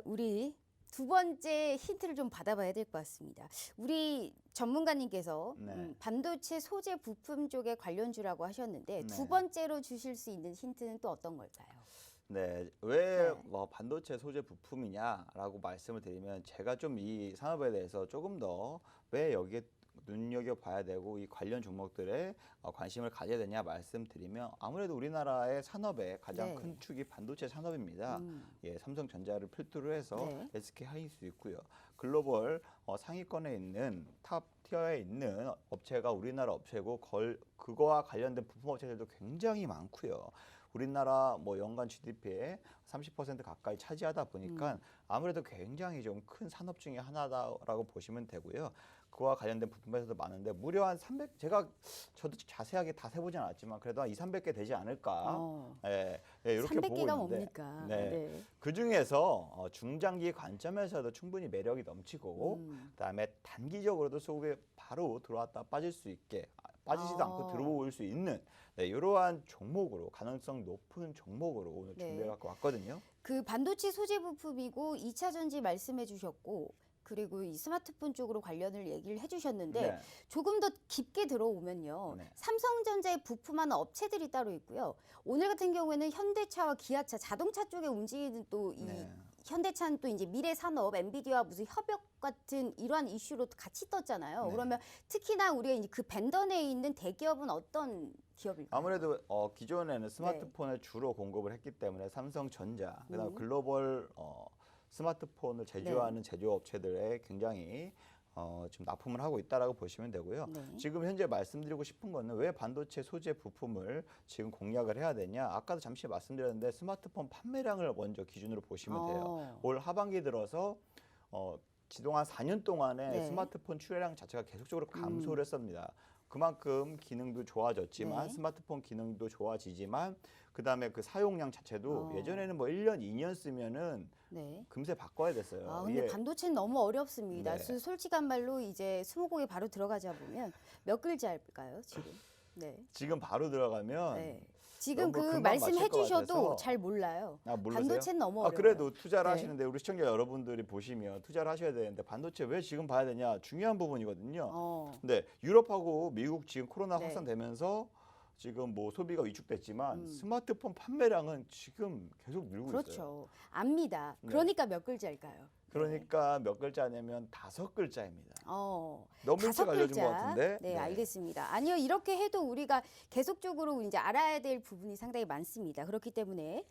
자, 우리 두 번째 힌트를 좀 받아봐야 될 것 같습니다. 우리 전문가님께서 네. 음, 반도체 소재 부품 쪽에 관련주라고 하셨는데 네. 두 번째로 주실 수 있는 힌트는 또 어떤 걸까요? 네, 왜 네. 뭐 반도체 소재 부품이냐라고 말씀을 드리면 제가 좀 이 산업에 대해서 조금 더 왜 여기에 눈여겨 봐야 되고 이 관련 종목들에 어, 관심을 가져야 되냐 말씀드리면 아무래도 우리나라의 산업의 가장 네. 큰 축이 반도체 산업입니다. 음. 예, 삼성전자를 필두로 해서 네. SK 하이닉스도 있고요. 글로벌 어, 상위권에 있는 탑 티어에 있는 업체가 우리나라 업체고 걸, 그거와 관련된 부품 업체들도 굉장히 많고요. 우리나라 뭐 연간 GDP의 30% 가까이 차지하다 보니까 아무래도 굉장히 좀 큰 산업 중에 하나다라고 보시면 되고요. 그와 관련된 부품 회사도 많은데 무려 한 300, 제가 저도 자세하게 다 세보진 않았지만 그래도 한 2, 300개 되지 않을까. 어. 예, 예, 이렇게 보고 300개가 있는데. 뭡니까? 네. 그 중에서 어, 중장기 관점에서도 충분히 매력이 넘치고 음. 그다음에 단기적으로도 속에 바로 들어왔다 빠질 수 있게 아, 빠지지도 아. 않고 들어올 수 있는 네, 이러한 종목으로 가능성 높은 종목으로 오늘 네. 준비해 갖고 왔거든요. 그 반도체 소재 부품이고 2차 전지 말씀해 주셨고 그리고 이 스마트폰 쪽으로 관련을 얘기를 해 주셨는데 네. 조금 더 깊게 들어오면요. 네. 삼성전자에 부품하는 업체들이 따로 있고요. 오늘 같은 경우에는 현대차와 기아차, 자동차 쪽에 움직이는 또이 네. 현대차는 또 이제 미래 산업, 엔비디아와 무슨 협력 같은 이러한 이슈로 같이 떴잖아요. 네. 그러면 특히나 우리가 이제 그 밴더 내에 있는 대기업은 어떤 기업일까요? 아무래도 어, 기존에는 스마트폰을 주로 공급을 했기 때문에 삼성전자, 그다음 음. 글로벌 어, 스마트폰을 제조하는 제조업체들에 굉장히 어, 지금 납품을 하고 있다라고 보시면 되고요. 네. 지금 현재 말씀드리고 싶은 거는 왜 반도체 소재 부품을 지금 공략을 해야 되냐? 아까도 잠시 말씀드렸는데 스마트폰 판매량을 먼저 기준으로 보시면 돼요. 어. 올 하반기 들어서 어, 지동한 4년 동안에 네. 음. 스마트폰 출하량 자체가 계속적으로 감소를 했습니다. 그만큼 기능도 좋아졌지만 네. 스마트폰 기능도 좋아지지만 그다음에 그 사용량 자체도 어. 예전에는 뭐 1년, 2년 쓰면은 네. 금세 바꿔야 됐어요. 아, 근데 이게 반도체는 너무 어렵습니다. 네. 그 솔직한 말로 이제 스무고개 바로 들어가자 보면 몇 글자일까요, 지금? 네. 지금 바로 들어가면 네. 지금 그 금방 말씀해 것 주셔도 같아서. 잘 몰라요. 아, 모르세요? 반도체는 너무 아, 어려워요. 그래도 투자를 네. 하시는데 우리 시청자 여러분들이 보시면 투자를 하셔야 되는데 반도체 왜 지금 봐야 되냐 중요한 부분이거든요. 어. 근데 유럽하고 미국 지금 코로나 네. 확산되면서 지금 뭐 소비가 위축됐지만 음. 스마트폰 판매량은 지금 계속 늘고 있어요. 그렇죠. 압니다. 네. 그러니까 몇 글자일까요? 그러니까 몇 글자냐면 다섯 글자입니다. 어. 너무 다섯 알려준 글자. 것 같은데. 네, 알겠습니다. 아니요, 이렇게 해도 우리가 계속적으로 이제 알아야 될 부분이 상당히 많습니다. 그렇기 때문에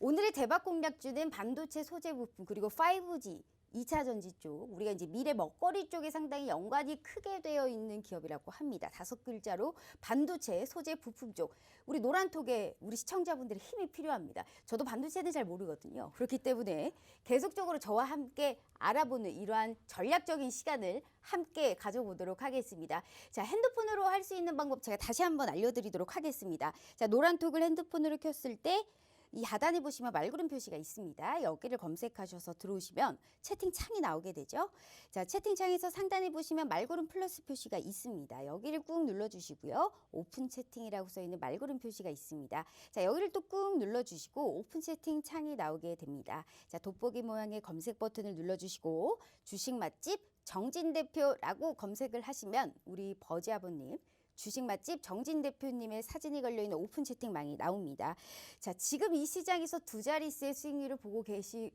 오늘의 대박 공략주는 반도체 소재 부품 그리고 5G 2차 전지 쪽, 우리가 이제 미래 먹거리 쪽에 상당히 연관이 크게 되어 있는 기업이라고 합니다. 다섯 글자로 반도체 소재 부품 쪽. 우리 노란톡에 우리 시청자분들의 힘이 필요합니다. 저도 반도체는 잘 모르거든요. 그렇기 때문에 계속적으로 저와 함께 알아보는 이러한 전략적인 시간을 함께 가져보도록 하겠습니다. 자, 핸드폰으로 할 수 있는 방법 제가 다시 한번 알려드리도록 하겠습니다. 자, 노란톡을 핸드폰으로 켰을 때 이 하단에 보시면 말구름 표시가 있습니다. 여기를 검색하셔서 들어오시면 채팅창이 나오게 되죠. 자, 채팅창에서 상단에 보시면 말구름 플러스 표시가 있습니다. 여기를 꾹 눌러주시고요. 오픈 채팅이라고 써 있는 말구름 표시가 있습니다. 자, 여기를 또 꾹 눌러주시고 오픈 채팅 창이 나오게 됩니다. 자, 돋보기 모양의 검색 버튼을 눌러주시고 주식 맛집 정진 대표라고 검색을 하시면 우리 버지 아버님 주식 맛집 정진 대표님의 사진이 걸려있는 오픈 채팅망이 나옵니다. 자, 지금 이 시장에서 두 자릿수의 수익률을 보고 계시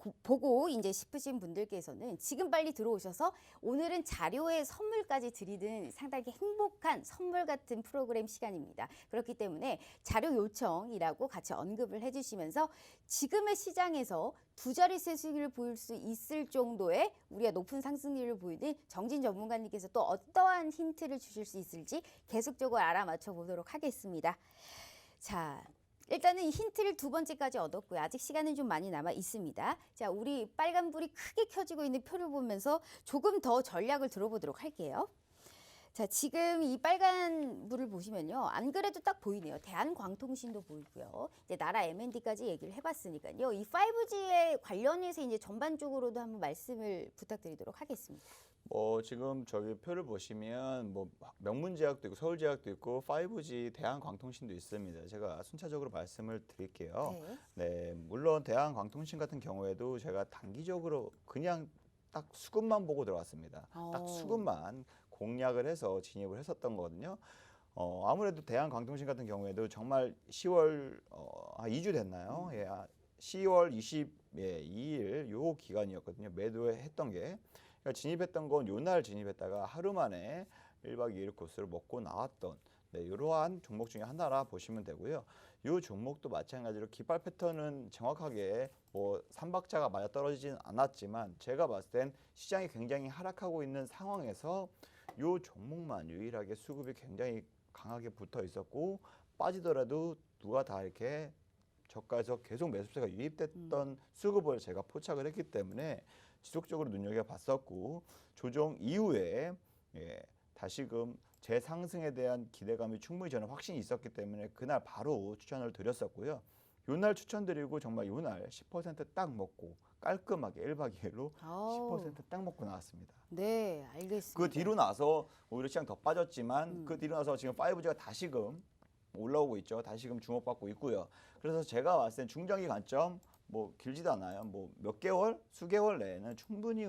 고- 보고 이제 싶으신 분들께서는 지금 빨리 들어오셔서 오늘은 자료의 선물까지 드리는 상당히 행복한 선물 같은 프로그램 시간입니다. 그렇기 때문에 자료 요청이라고 같이 언급을 해주시면서 지금의 시장에서 두 자릿수의 수익률을 보일 수 있을 정도의 우리가 높은 상승률을 보이는 정진 전문가님께서 또 어떠한 힌트를 주실 수 있을지 계속적으로 알아맞혀 보도록 하겠습니다. 자, 일단은 이 힌트를 두 번째까지 얻었고요. 아직 시간은 좀 많이 남아 있습니다. 자, 우리 빨간불이 크게 켜지고 있는 표를 보면서 조금 더 전략을 들어보도록 할게요. 자, 지금 이 빨간 불을 보시면요. 안 그래도 딱 보이네요. 대한광통신도 보이고요. 이제 나라 M&D까지 얘기를 해봤으니까요. 이 5G에 관련해서 이제 전반적으로도 한번 말씀을 부탁드리도록 하겠습니다. 뭐 지금 저기 표를 보시면 뭐 명문 제약도 있고 서울 제약도 있고 5G 대한광통신도 있습니다. 제가 순차적으로 말씀을 드릴게요. 네. 네, 물론 대한광통신 같은 경우에도 제가 단기적으로 그냥 딱 수급만 보고 들어왔습니다. 어. 딱 수급만 공략을 해서 진입을 했었던 거거든요. 어, 아무래도 대한광통신 같은 경우에도 정말 10월 어, 한 2주 됐나요? 예, 아, 10월 22일 요 기간이었거든요. 매도했던 게 그러니까 진입했던 건 요 날 진입했다가 하루 만에 1박 2일 코스를 먹고 나왔던 네, 이러한 종목 중에 하나라 보시면 되고요. 요 종목도 마찬가지로 기발 패턴은 정확하게 뭐 삼박자가 맞아 떨어지진 않았지만 제가 봤을 땐 시장이 굉장히 하락하고 있는 상황에서 요 종목만 유일하게 수급이 굉장히 강하게 붙어 있었고 빠지더라도 누가 다 이렇게 저가에서 계속 매수세가 유입됐던 수급을 제가 포착을 했기 때문에 지속적으로 눈여겨 봤었고 조정 이후에 예, 다시금 재상승에 대한 기대감이 충분히 저는 확신이 있었기 때문에 그날 바로 추천을 드렸었고요. 요날 추천드리고 정말 요날 10%딱 먹고 깔끔하게 1박 2일로 아우. 10%딱 먹고 나왔습니다. 네, 알겠습니다. 그 뒤로 나서 오히려 시장 더 빠졌지만 음. 그 뒤로 나서 지금 5G가 다시금 올라오고 있죠. 다시금 주목받고 있고요. 그래서 제가 봤을 땐 중장기 관점 뭐 길지도 않아요. 뭐 몇 개월, 수개월 내에는 충분히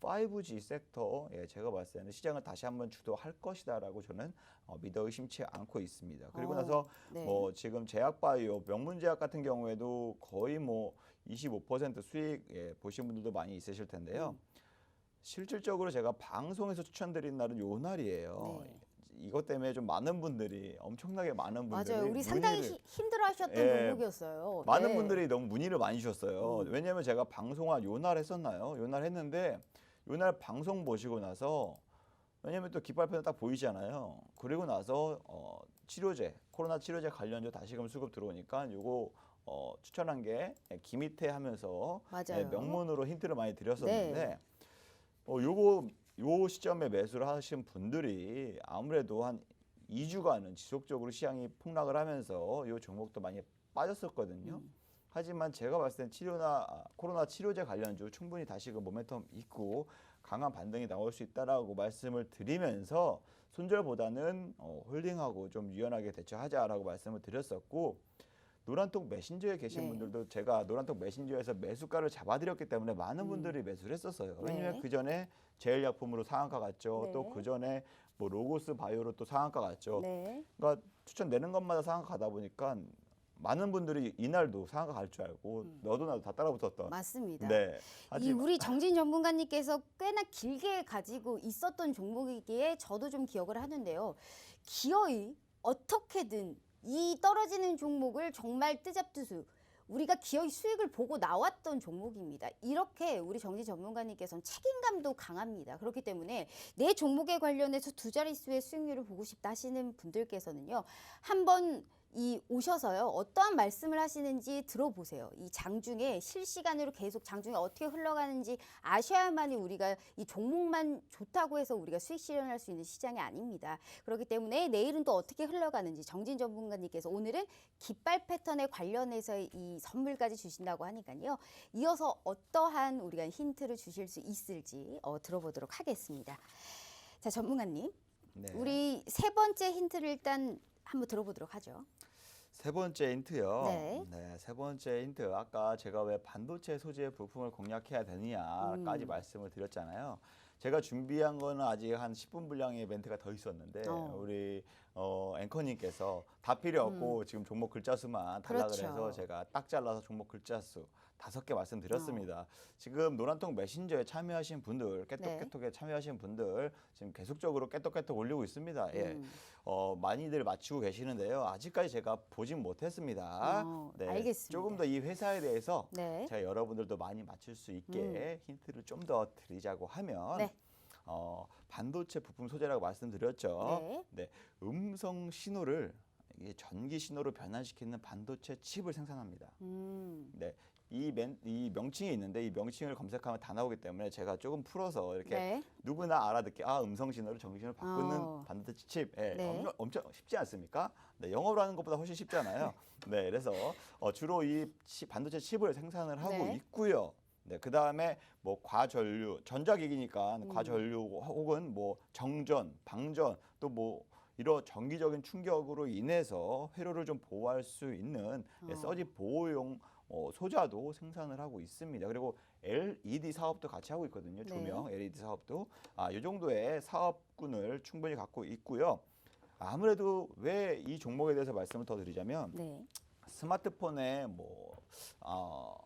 5G 섹터 예, 제가 봤을 때는 시장을 다시 한번 주도할 것이다라고 저는 어, 믿어 의심치 않고 있습니다. 그리고 어, 나서 네. 뭐 지금 제약바이오 명문제약 같은 경우에도 거의 뭐 25% 수익 예, 보신 분들도 많이 있으실 텐데요. 음. 실질적으로 제가 방송에서 추천드린 날은 요 날이에요. 네. 이것 때문에 좀 많은 분들이 엄청나게 많은 분들이 맞아요. 우리 상당히 문의를- 히- 힘들어하셨던 예, 종목이었어요. 많은 네. 분들이 너무 문의를 많이 주셨어요. 음. 왜냐하면 제가 방송한 요 날 했었나요? 요 날 했는데 요 날 방송 보시고 나서 왜냐하면 또 깃발표는 딱 보이잖아요. 그리고 나서 어, 치료제 코로나 치료제 관련주 다시금 수급 들어오니까 요거 어, 추천한 게 기미태 하면서 맞아요. 예, 명문으로 힌트를 많이 드렸었는데 네. 어, 요거 요 시점에 매수를 하신 분들이 아무래도 한 2주간은 지속적으로 시장이 폭락을 하면서 요 종목도 많이 빠졌었거든요. 음. 하지만 제가 봤을 땐 치료나 아, 코로나 치료제 관련주 충분히 다시 그 모멘텀 있고 강한 반등이 나올 수 있다라고 말씀을 드리면서 손절보다는 어, 홀딩하고 좀 유연하게 대처하자라고 말씀을 드렸었고 노란톡 메신저에 계신 네. 분들도 제가 노란톡 메신저에서 매수가를 잡아드렸기 때문에 많은 음. 분들이 매수를 했었어요. 왜냐면 네. 그 전에 제일약품으로 상한가 갔죠. 네. 또 그 전에 뭐 로고스 바이오로 또 상한가 갔죠. 네. 그러니까 추천 내는 것마다 상한가 가다 보니까 많은 분들이 이날도 상한가 갈 줄 알고 음. 너도 나도 다 따라붙었던. 맞습니다. 네. 이 하지만 우리 정진 전문가님께서 꽤나 길게 가지고 있었던 종목이기에 저도 좀 기억을 하는데요. 기어이 어떻게든 이 떨어지는 종목을 정말 뜨잡뜨수 우리가 기어이 수익을 보고 나왔던 종목입니다. 이렇게 우리 정진 전문가님께서는 책임감도 강합니다. 그렇기 때문에 내 종목에 관련해서 두 자릿수의 수익률을 보고 싶다 하시는 분들께서는요. 한번 이 오셔서요 어떠한 말씀을 하시는지 들어보세요. 이 장중에 실시간으로 계속 장중에 어떻게 흘러가는지 아셔야만이 우리가 이 종목만 좋다고 해서 우리가 수익 실현할 수 있는 시장이 아닙니다. 그렇기 때문에 내일은 또 어떻게 흘러가는지 정진 전문가님께서 오늘은 깃발 패턴에 관련해서 이 선물까지 주신다고 하니까요. 이어서 어떠한 우리가 힌트를 주실 수 있을지 어, 들어보도록 하겠습니다. 자 전문가님, 네. 우리 세 번째 힌트를 일단 한번 들어보도록 하죠. 세 번째 힌트요. 네. 세 번째 힌트. 아까 제가 왜 반도체 소재 부품을 공략해야 되느냐까지 음. 말씀을 드렸잖아요. 제가 준비한 거는 아직 한 10분 분량의 멘트가 더 있었는데 어. 우리 어, 앵커님께서 다 필요 없고 지금 종목 글자 수만 달라 음. 그렇죠. 그래서 제가 딱 잘라서 종목 글자 수 다섯 개 어. 말씀드렸습니다. 지금 노란통 메신저에 참여하신 분들, 네. 깨톡깨톡에 참여하신 분들 지금 계속적으로 깨톡깨톡 올리고 있습니다. 예. 음. 어, 많이들 맞추고 계시는데요. 아직까지 제가 보진 못했습니다. 어, 알겠습니다. 조금 더 이 회사에 대해서 네. 제가 여러분들도 많이 맞출 수 있게 힌트를 좀 더 드리자고 하면 네. 어, 반도체 부품 소재라고 말씀드렸죠. 네. 네, 음성 신호를 이게 전기 신호로 변환시키는 반도체 칩을 생산합니다. 음. 네, 이, 맨, 이 명칭이 있는데 이 명칭을 검색하면 다 나오기 때문에 제가 조금 풀어서 이렇게 네. 누구나 알아듣게 아 음성 신호를 정기 신호로 바꾸는 어. 반도체 칩 예, 네. 엄청, 엄청 쉽지 않습니까? 네, 영어로 하는 것보다 훨씬 쉽잖아요. 네, 그래서 어, 주로 이 치- 반도체 칩을 생산을 하고 네. 있고요. 네, 그 다음에 뭐 과전류, 전자기기니까 음. 과전류 혹은 뭐 정전, 방전 또뭐 이런 정기적인 충격으로 인해서 회로를 좀 보호할 수 있는 예, 어. 서지 보호용 어, 소자도 생산을 하고 있습니다. 그리고 LED 사업도 같이 하고 있거든요. 네. 조명 LED 사업도 아, 이 정도의 사업군을 충분히 갖고 있고요. 아무래도 왜 이 종목에 대해서 말씀을 더 드리자면 네. 스마트폰에 뭐 어,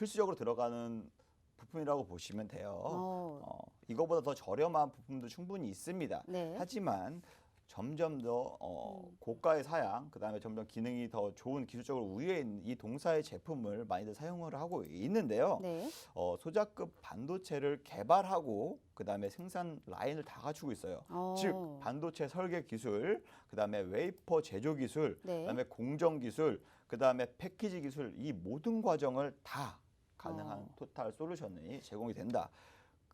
필수적으로 들어가는 부품이라고 보시면 돼요. 어. 어, 이거보다 더 저렴한 부품도 충분히 있습니다. 네. 하지만 점점 더 어, 음. 고가의 사양, 그다음에 점점 기능이 더 좋은 기술적으로 우위에 있는 이 동사의 제품을 많이들 사용을 하고 있는데요. 네. 어, 소자급 반도체를 개발하고 그다음에 생산 라인을 다 갖추고 있어요. 어. 즉 반도체 설계 기술, 그다음에 웨이퍼 제조 기술, 네. 그다음에 공정 기술, 그다음에 패키지 기술 이 모든 과정을 다 가능한 어. 토탈 솔루션이 제공이 된다.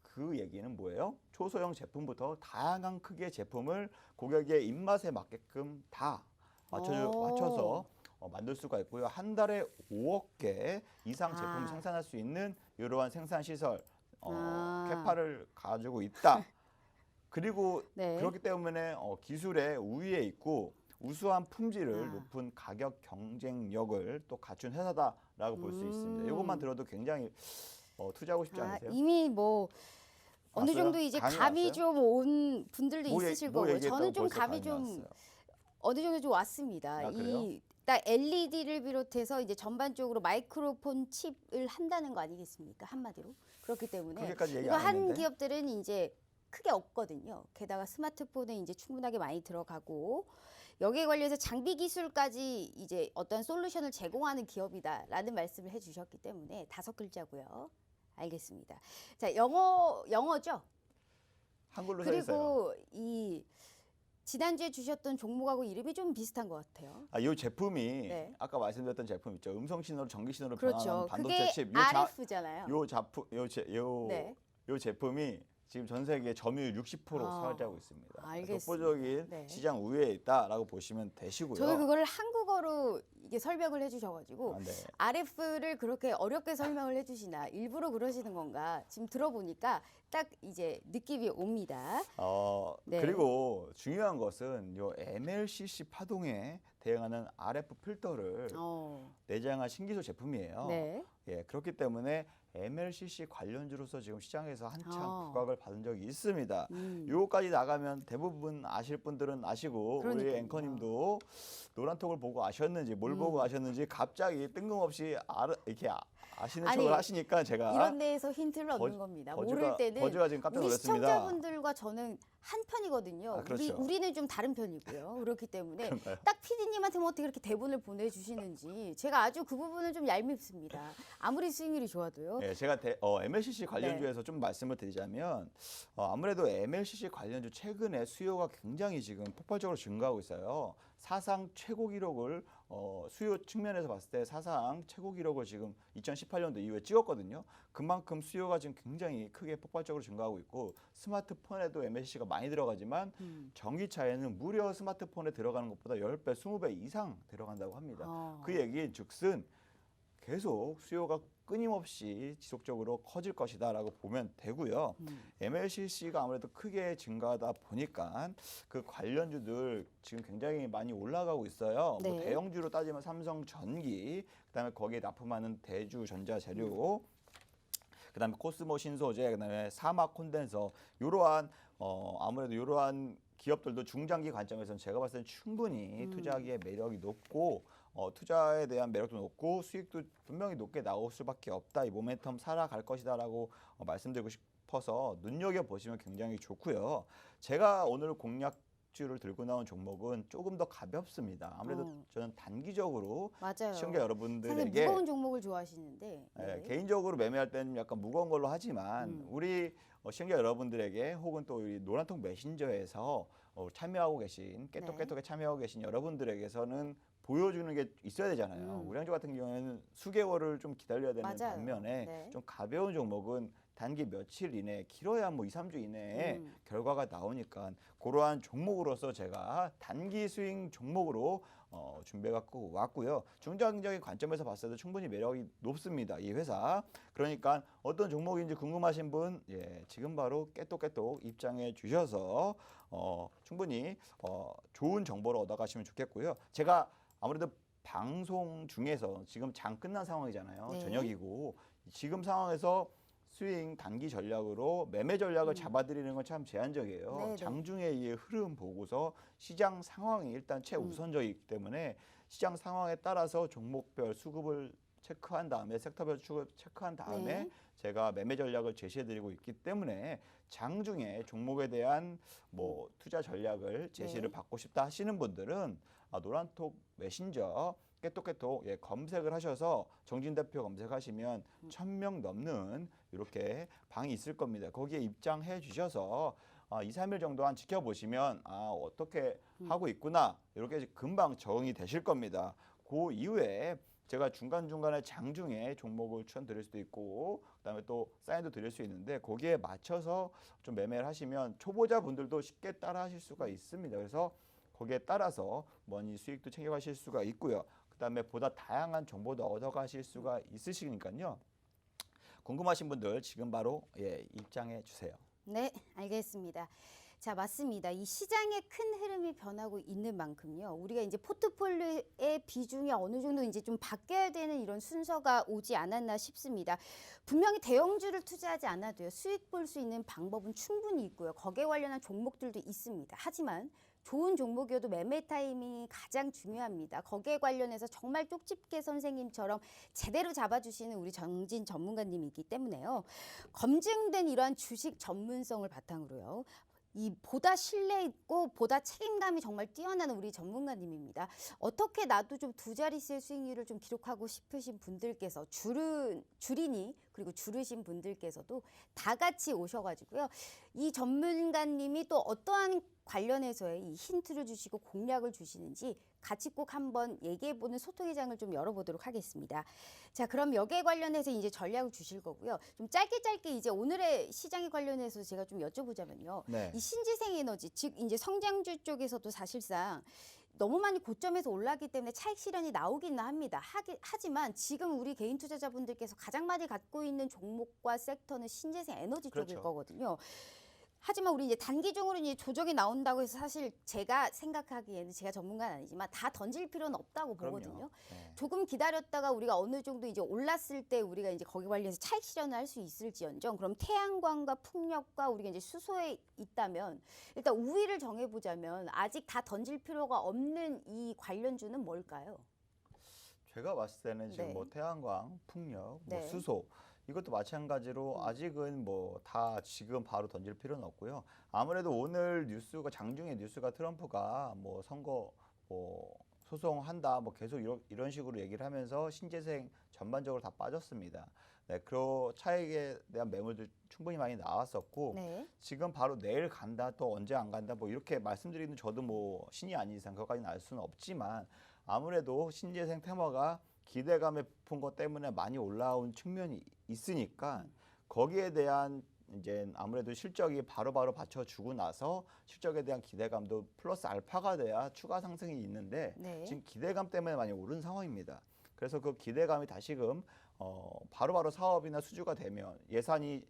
그 얘기는 뭐예요? 초소형 제품부터 다양한 크기의 제품을 고객의 입맛에 맞게끔 다 맞춰 오. 맞춰서 어, 만들 수가 있고요. 한 달에 5억 개 이상 제품을 아. 생산할 수 있는 이러한 생산 시설 어, 아. 캐파를 가지고 있다. 그리고 네. 그렇기 때문에 어, 기술의 우위에 있고 우수한 품질을 아. 높은 가격 경쟁력을 또 갖춘 회사다 라고 볼 수 있습니다. 음. 이것만 들어도 굉장히 어, 투자하고 싶지 아, 않으세요? 이미 뭐 어느 왔어요? 정도 이제 감이 감이 왔어요? 좀 온 분들도 뭐 얘- 있으실 뭐 거고요. 얘기했다고 저는 좀 벌써 감이 좀 왔어요? 어느 정도 좀 왔습니다. 아, 그래요? 이딱 LED를 비롯해서 이제 전반적으로 마이크로폰 칩을 한다는 거 아니겠습니까? 한마디로. 그렇기 때문에 그렇게까지 얘기 이거 안 한 했는데. 기업들은 이제 크게 없거든요. 게다가 스마트폰에 이제 충분하게 많이 들어가고 여기에 관련해서 장비 기술까지 이제 어떤 솔루션을 제공하는 기업이다라는 말씀을 해주셨기 때문에 다섯 글자고요. 알겠습니다. 자 영어 영어죠. 한글로. 그리고 이 지난주에 주셨던 종목하고 이름이 좀 비슷한 것 같아요. 아, 이 제품이 네. 아까 말씀드렸던 제품 있죠. 음성 신호로 전기 신호로 그렇죠. 변하는 반도체 그게 칩. 요 자, RF잖아요. 요 작품 요, 제, 요, 네. 요 제품이 지금 전 세계 점유율 60% 아, 차지하고 있습니다. 알겠습니다. 독보적인 네. 시장 우위에 있다라고 보시면 되시고요. 저는 그걸 한국어로 이게 설명을 해주셔가지고 아, 네. RF를 그렇게 어렵게 설명을 해주시나 일부러 그러시는 건가 지금 들어보니까 딱 이제 느낌이 옵니다. 어, 네. 그리고 중요한 것은 요 MLCC 파동에 대응하는 RF 필터를 어, 내장한 신기술 제품이에요. 네. 예, 그렇기 때문에 MLCC 관련주로서 지금 시장에서 한창 어. 부각을 받은 적이 있습니다. 음. 요거까지 나가면 대부분 아실 분들은 아시고 우리 그러니까요. 앵커님도 노란톡을 보고 아셨는지 뭘 음. 보고 아셨는지 갑자기 뜬금없이 아, 이렇게 아, 아시는 아니, 척을 하시니까 제가 이런 데에서 힌트를 얻는 거지- 겁니다. 거지가- 모를 때는 거지가 지금 깜짝 우리 놀랐습니다. 시청자분들과 저는 한 편이거든요. 아, 그렇죠. 우리 우리는 좀 다른 편이고요. 그렇기 때문에? 딱 PD님한테 어떻게 그렇게 대본을 보내주시는지 제가 아주 그 부분은 좀 얄밉습니다. 아무리 수익률이 좋아도요. 예, 제가 대, 어, MLCC 네. 관련주에서 좀 말씀을 드리자면 어, 아무래도 MLCC 관련주 최근에 수요가 굉장히 지금 폭발적으로 증가하고 있어요. 사상 최고 기록을 어, 수요 측면에서 봤을 때 사상 최고 기록을 지금 2018년도 이후에 찍었거든요. 그만큼 수요가 지금 굉장히 크게 폭발적으로 증가하고 있고 스마트폰에도 MLCC가 많이 들어가지만 음. 전기차에는 무려 스마트폰에 들어가는 것보다 10배, 20배 이상 들어간다고 합니다. 어. 그 얘기 즉슨 계속 수요가 끊임없이 지속적으로 커질 것이다라고 보면 되고요. 음. MLCC가 아무래도 크게 증가하다 보니까 그 관련주들 지금 굉장히 많이 올라가고 있어요. 뭐 네. 대형주로 따지면 삼성전기, 그다음에 거기에 납품하는 대주전자재료, 그다음에 코스모 신소재, 그다음에 사막 콘덴서 이러한 어 아무래도 이러한 기업들도 중장기 관점에서는 제가 봤을 때 충분히 음. 투자하기에 매력이 높고 어, 투자에 대한 매력도 높고 수익도 분명히 높게 나올 수밖에 없다. 이 모멘텀 살아갈 것이다라고 어, 말씀드리고 싶어서 눈여겨 보시면 굉장히 좋고요. 제가 오늘 공략 주를 들고 나온 종목은 조금 더 가볍습니다. 아무래도 어. 저는 단기적으로 맞아요. 시청자 여러분들에게 무거운 종목을 좋아하시는데. 예, 네. 개인적으로 매매할 때는 약간 무거운 걸로 하지만 음. 우리 어, 시청자 여러분들에게 혹은 또 우리 노란통 메신저에서 어, 참여하고 계신 깨톡깨톡에 참여하고 계신 여러분들에게서는 보여주는 게 있어야 되잖아요. 음. 우량주 같은 경우에는 수개월을 좀 기다려야 되는 맞아요. 반면에 네. 좀 가벼운 종목은 단기 며칠 이내, 길어야 뭐 2, 3주 이내에 음. 결과가 나오니까 그러한 종목으로서 제가 단기 스윙 종목으로 어, 준비해 갖고 왔고요. 중장기적인 관점에서 봤을 때 충분히 매력이 높습니다. 이 회사. 그러니까 어떤 종목인지 궁금하신 분, 예, 지금 바로 깨똑깨똑 입장해 주셔서 어, 충분히 어, 좋은 정보를 얻어가시면 좋겠고요. 제가 아무래도 방송 중에서 지금 장 끝난 상황이잖아요. 네. 저녁이고 지금 상황에서 스윙 단기 전략으로 매매 전략을 음. 잡아드리는 건 참 제한적이에요. 네네. 장중에 이 흐름 보고서 시장 상황이 일단 음. 최우선적이기 때문에 시장 상황에 따라서 종목별 수급을 체크한 다음에 섹터별 수급 체크한 다음에 네. 제가 매매 전략을 제시해드리고 있기 때문에 장중에 종목에 대한 뭐 투자 전략을 제시를 네. 받고 싶다 하시는 분들은 아, 노란톡 메신저 깨똑깨똑 예, 검색을 하셔서 정진 대표 검색하시면 음. 천명 넘는 이렇게 방이 있을 겁니다. 거기에 입장해 주셔서 아, 2, 3일 정도만 지켜보시면 아, 어떻게 음. 하고 있구나 이렇게 금방 적응이 되실 겁니다. 그 이후에 제가 중간중간에 장중에 종목을 추천드릴 수도 있고 그다음에 또 사인도 드릴 수 있는데 거기에 맞춰서 좀 매매를 하시면 초보자분들도 쉽게 따라 하실 수가 있습니다. 그래서 거기에 따라서 머니 수익도 챙겨가실 수가 있고요. 그 다음에 보다 다양한 정보도 얻어가실 수가 있으시니까요. 궁금하신 분들 지금 바로 예, 입장해 주세요. 네, 알겠습니다. 자, 맞습니다. 이 시장의 큰 흐름이 변하고 있는 만큼요. 우리가 이제 포트폴리오의 비중이 어느 정도 이제 좀 바뀌어야 되는 이런 순서가 오지 않았나 싶습니다. 분명히 대형주를 투자하지 않아도요. 수익 볼 수 있는 방법은 충분히 있고요. 거기에 관련한 종목들도 있습니다. 하지만 좋은 종목이어도 매매 타이밍이 가장 중요합니다. 거기에 관련해서 정말 쪽집게 선생님처럼 제대로 잡아주시는 우리 정진 전문가님이기 때문에요. 검증된 이러한 주식 전문성을 바탕으로요. 이 보다 신뢰 있고 보다 책임감이 정말 뛰어난 우리 전문가님입니다. 어떻게 나도 좀 두 자릿수의 수익률을 좀 기록하고 싶으신 분들께서 줄은 줄이니 그리고 줄으신 분들께서도 다 같이 오셔가지고요. 이 전문가님이 또 어떠한 관련해서의 이 힌트를 주시고 공략을 주시는지 같이 꼭 한번 얘기해보는 소통의 장을 좀 열어보도록 하겠습니다. 자, 그럼 여기에 관련해서 이제 전략을 주실 거고요. 좀 짧게 짧게 이제 오늘의 시장에 관련해서 제가 좀 여쭤보자면요. 네. 이 신재생 에너지, 즉 이제 성장주 쪽에서도 사실상 너무 많이 고점에서 올랐기 때문에 차익 실현이 나오기는 합니다. 하기, 하지만 지금 우리 개인 투자자분들께서 가장 많이 갖고 있는 종목과 섹터는 신재생 에너지 쪽일 그렇죠. 거거든요. 하지만 우리 이제 단기적으로 이제 조정이 나온다고 해서 사실 제가 생각하기에는 제가 전문가는 아니지만 다 던질 필요는 없다고 그럼요. 보거든요. 네. 조금 기다렸다가 우리가 어느 정도 이제 올랐을 때 우리가 이제 거기 관련해서 차익 실현을 할 수 있을지언정 그럼 태양광과 풍력과 우리가 이제 수소에 있다면 일단 우위를 정해보자면 아직 다 던질 필요가 없는 이 관련주는 뭘까요? 제가 봤을 때는 지금 네. 뭐 태양광, 풍력, 뭐 네. 수소 이것도 마찬가지로 음. 아직은 뭐 다 지금 바로 던질 필요는 없고요. 아무래도 오늘 뉴스가 장중에 뉴스가 트럼프가 뭐 선거 뭐 소송한다 뭐 계속 이런 이런 식으로 얘기를 하면서 신재생 전반적으로 다 빠졌습니다. 네, 그 차익에 대한 매물도 충분히 많이 나왔었고 네. 지금 바로 내일 간다 또 언제 안 간다 뭐 이렇게 말씀드리는 저도 뭐 신이 아닌 이상 그것까지는 알 수는 없지만 아무래도 신재생 테마가 기대감에 부푼 것 때문에 많이 올라온 측면이 있으니까 거기에 대한 이제 아무래도 실적이 바로바로 받쳐주고 나서 실적에 대한 기대감도 플러스 알파가 돼야 추가 상승이 있는데 네. 지금 기대감 때문에 많이 오른 상황입니다. 그래서 그 기대감이 다시금 어 바로바로 사업이나 수주가 되면 예산이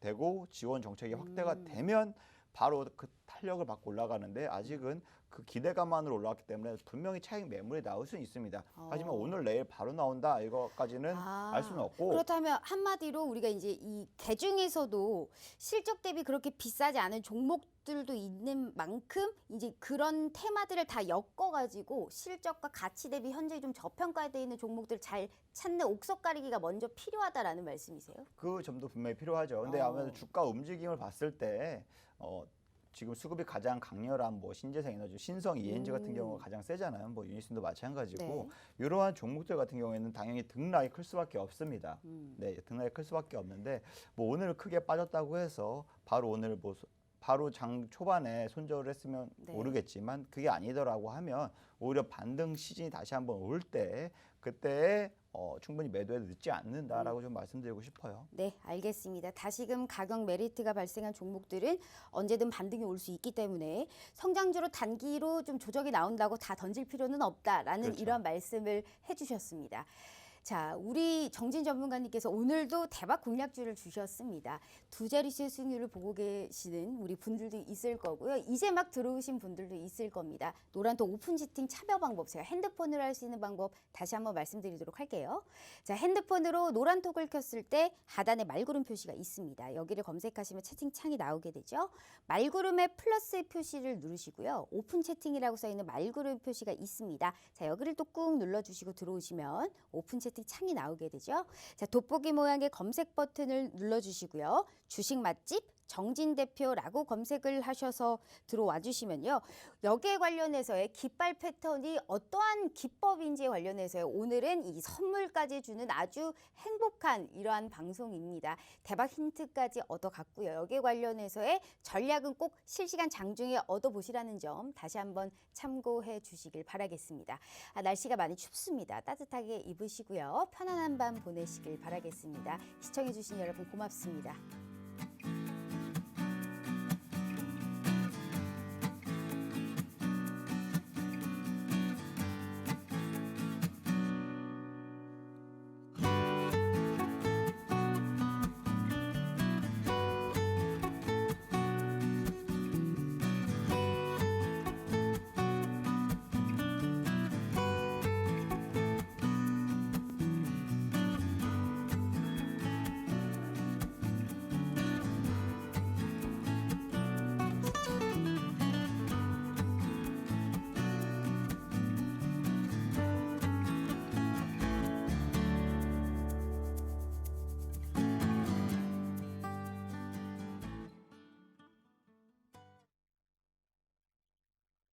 되고 지원 정책이 확대가 음. 되면 바로 그 탄력을 받고 올라가는데 아직은 그 기대감만으로 올라왔기 때문에 분명히 차익 매물이 나올 수는 있습니다. 하지만 어. 오늘 내일 바로 나온다 이거까지는 아, 알 수는 없고 그렇다면 한마디로 우리가 이제 이 개중에서도 실적 대비 그렇게 비싸지 않은 종목들도 있는 만큼 이제 그런 테마들을 다 엮어가지고 실적과 가치 대비 현재 좀 저평가되어 있는 종목들 잘 찾는 옥석 가리기가 먼저 필요하다라는 말씀이세요? 그 점도 분명히 필요하죠. 근데 어. 아무래도 주가 움직임을 봤을 때 어, 지금 수급이 가장 강렬한 뭐 신재생 에너지, 신성 ENG 같은 음. 경우가 가장 세잖아요. 뭐 유니슨도 마찬가지고 네. 이러한 종목들 같은 경우에는 당연히 등락이 클 수밖에 없습니다. 음. 네, 등락이 클 수밖에 없는데 뭐 오늘 크게 빠졌다고 해서 바로 오늘 뭐 소- 바로 장 초반에 손절을 했으면 네. 모르겠지만 그게 아니더라고 하면 오히려 반등 시즌이 다시 한번 올 때 그때 어, 충분히 매도해도 늦지 않는다라고 좀 말씀드리고 싶어요. 네, 알겠습니다. 다시금 가격 메리트가 발생한 종목들은 언제든 반등이 올 수 있기 때문에 성장주로 단기로 좀 조정이 나온다고 다 던질 필요는 없다라는 그렇죠. 이런 말씀을 해주셨습니다. 자, 우리 정진 전문가님께서 오늘도 대박 공략주를 주셨습니다. 두 자릿수 수익률을 보고 계시는 우리 분들도 있을 거고요. 이제 막 들어오신 분들도 있을 겁니다. 노란톡 오픈 지팅 참여 방법, 제가 핸드폰으로 할 수 있는 방법 다시 한번 말씀드리도록 할게요. 자, 핸드폰으로 노란톡을 켰을 때 하단에 말구름 표시가 있습니다. 여기를 검색하시면 채팅창이 나오게 되죠. 말구름의 플러스 표시를 누르시고요. 오픈 채팅이라고 써 있는 말구름 표시가 있습니다. 자, 여기를 또 꾹 눌러 주시고 들어오시면 오픈 채팅 창이 나오게 되죠. 자, 돋보기 모양의 검색 버튼을 눌러주시고요. 주식 맛집 정진 대표라고 검색을 하셔서 들어와 주시면요. 여기에 관련해서의 깃발 패턴이 어떠한 기법인지에 관련해서 오늘은 이 선물까지 주는 아주 행복한 이러한 방송입니다. 대박 힌트까지 얻어갔고요. 여기에 관련해서의 전략은 꼭 실시간 장중에 얻어보시라는 점 다시 한번 참고해 주시길 바라겠습니다. 아, 날씨가 많이 춥습니다. 따뜻하게 입으시 고요. 편안한 밤 보내시길 바라겠습니다. 시청해 주신 여러분 고맙습니다.